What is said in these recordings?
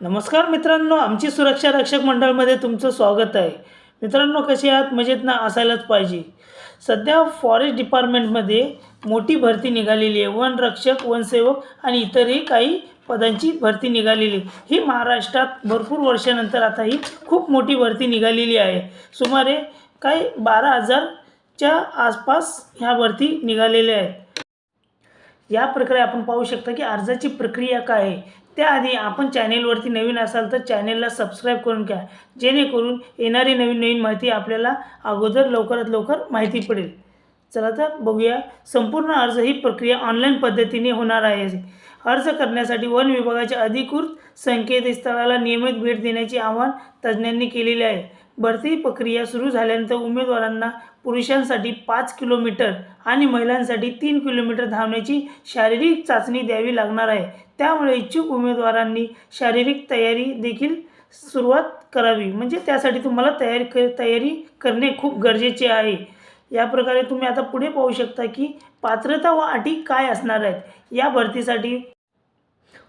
नमस्कार मित्रांनो आमची सुरक्षा रक्षक मंडळमध्ये तुमचं स्वागत आहे. मित्रांनो कसे आहात? मजेत ना? असायलाच पाहिजे. सध्या फॉरेस्ट डिपार्टमेंटमध्ये मोठी भरती निघालेली आहे. वनरक्षक वनसेवक आणि इतरही काही पदांची भरती निघालेली आहे. ही महाराष्ट्रात भरपूर वर्षानंतर आता ही खूप मोठी भरती निघालेली आहे. सुमारे काही बारा हजारच्या आसपास ह्या भरती निघालेल्या आहेत. या प्रकारे आपण पाहू शकता की अर्जाची प्रक्रिया काय आहे. त्याआधी आपण चॅनेलवरती नवीन असाल तर चॅनेलला सबस्क्राईब करून घ्या. जेणेकरून येणारी नवीन नवीन माहिती आपल्याला अगोदर लवकरात लवकर माहिती पडेल. चला तर बघूया. संपूर्ण अर्ज ही प्रक्रिया ऑनलाईन पद्धतीने होणार आहे. अर्ज करण्यासाठी वन विभागाच्या अधिकृत संकेतस्थळाला नियमित भेट देण्याचे आवाहन तज्ज्ञांनी केलेले आहे. भरती प्रक्रिया सुरू झाल्यानंतर उमेदवारांना पुरुषांसाठी पाच किलोमीटर आणि महिलांसाठी तीन किलोमीटर धावण्याची शारीरिक चाचणी द्यावी लागणार आहे. त्यामुळे इच्छुक उमेदवारांनी शारीरिक तयारी देखील सुरुवात करावी. म्हणजे त्यासाठी तुम्हाला तयारी क तयारी करणे खूप गरजेचे आहे. या प्रकारे तुम्ही आता पुढे पाहू शकता की पात्रता व अटी काय असणार आहेत? या भरतीसाठी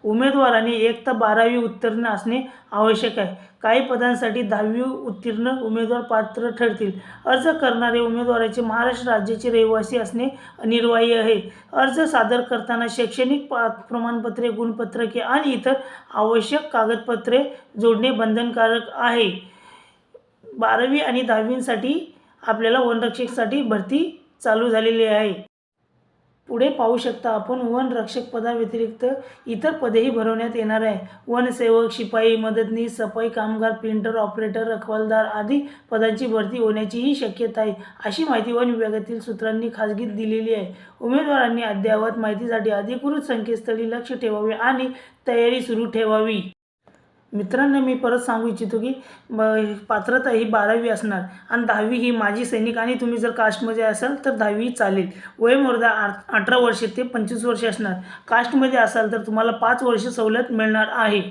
उमेदवारांनी एक तर बारावी उत्तीर्ण असणे आवश्यक आहे. काही पदांसाठी दहावी उत्तीर्ण उमेदवार पात्र ठरतील. अर्ज करणारे उमेदवाराचे महाराष्ट्र राज्याचे रहिवासी असणे अनिवार्य आहे. अर्ज सादर करताना शैक्षणिक पा प्रमाणपत्रे गुणपत्रके आणि इतर आवश्यक कागदपत्रे जोडणे बंधनकारक आहे. बारावी आणि दहावींसाठी आपल्याला वनरक्षकसाठी भरती चालू झालेली आहे. पुढे पाहू शकता आपण वनरक्षक पदाव्यतिरिक्त इतर पदेही भरवण्यात येणार आहे. वनसेवक शिपाई मदतनीस सफाई कामगार प्रिंटर ऑपरेटर रखवालदार आदी पदांची भरती होण्याचीही शक्यता आहे. अशी माहिती वन विभागातील सूत्रांनी खाजगीत दिलेली आहे. उमेदवारांनी अद्ययावत माहितीसाठी अधिकृत संकेतस्थळी लक्ष ठेवावे आणि तयारी सुरू ठेवावी. मित्रांनो मी परत सांगू इच्छितो की पात्रता ही बारावी असणार आणि दहावी ही माजी सैनिक आणि तुम्ही जर कास्टमध्ये असाल तर दहावी चालेल. वयोमर्यादा आठ अठरा वर्षे ते पंचवीस वर्षे असणार. कास्टमध्ये असाल तर तुम्हाला पाच वर्ष सवलत मिळणार आहे.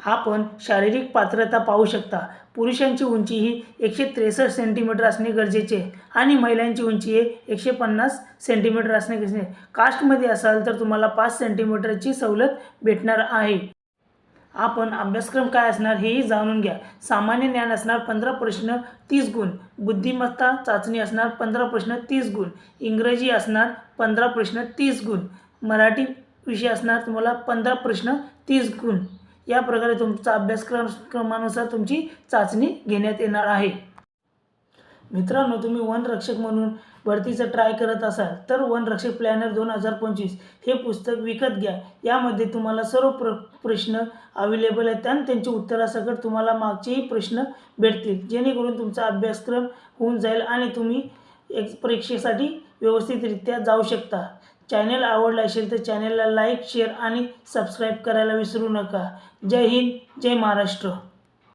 आपण शारीरिक पात्रता पाहू शकता. पुरुषांची उंची ही एकशे त्रेसष्ट सेंटीमीटर असणे गरजेचे आहे आणि महिलांची उंची हे एकशे पन्नास सेंटीमीटर असणे गरजेचे आहे. कास्टमध्ये असाल तर तुम्हाला पाच सेंटीमीटरची सवलत भेटणार आहे. आपण अभ्यासक्रम काय असणार हेही जाणून घ्या. सामान्य ज्ञान असणार पंधरा प्रश्न तीस गुण. बुद्धिमत्ता चाचणी असणार पंधरा प्रश्न तीस गुण. इंग्रजी असणार पंधरा प्रश्न तीस गुण. मराठी विषय असणार तुम्हाला पंधरा प्रश्न तीस गुण. या प्रकारे तुमचा अभ्यासक्रम क्रमानुसार तुमची चाचणी घेण्यात येणार आहे. मित्रांनो तुम्ही वनरक्षक म्हणून भरतीचं ट्राय करत असाल तर वनरक्षक प्लॅनर दोन हजार पंचवीस हे पुस्तक विकत घ्या. यामध्ये तुम्हाला सर्व प्र प्रश्न अवेलेबल आहेत आणि त्यांची उत्तरासकट तुम्हाला मागचेही प्रश्न भेटतील. जेणेकरून तुमचा अभ्यासक्रम होऊन जाईल आणि तुम्ही एक परीक्षेसाठी व्यवस्थितरित्या जाऊ शकता. चॅनल आवडला असेल तर चॅनलला लाईक शेअर आणि सबस्क्राईब करायला विसरू नका. जय हिंद जय महाराष्ट्र.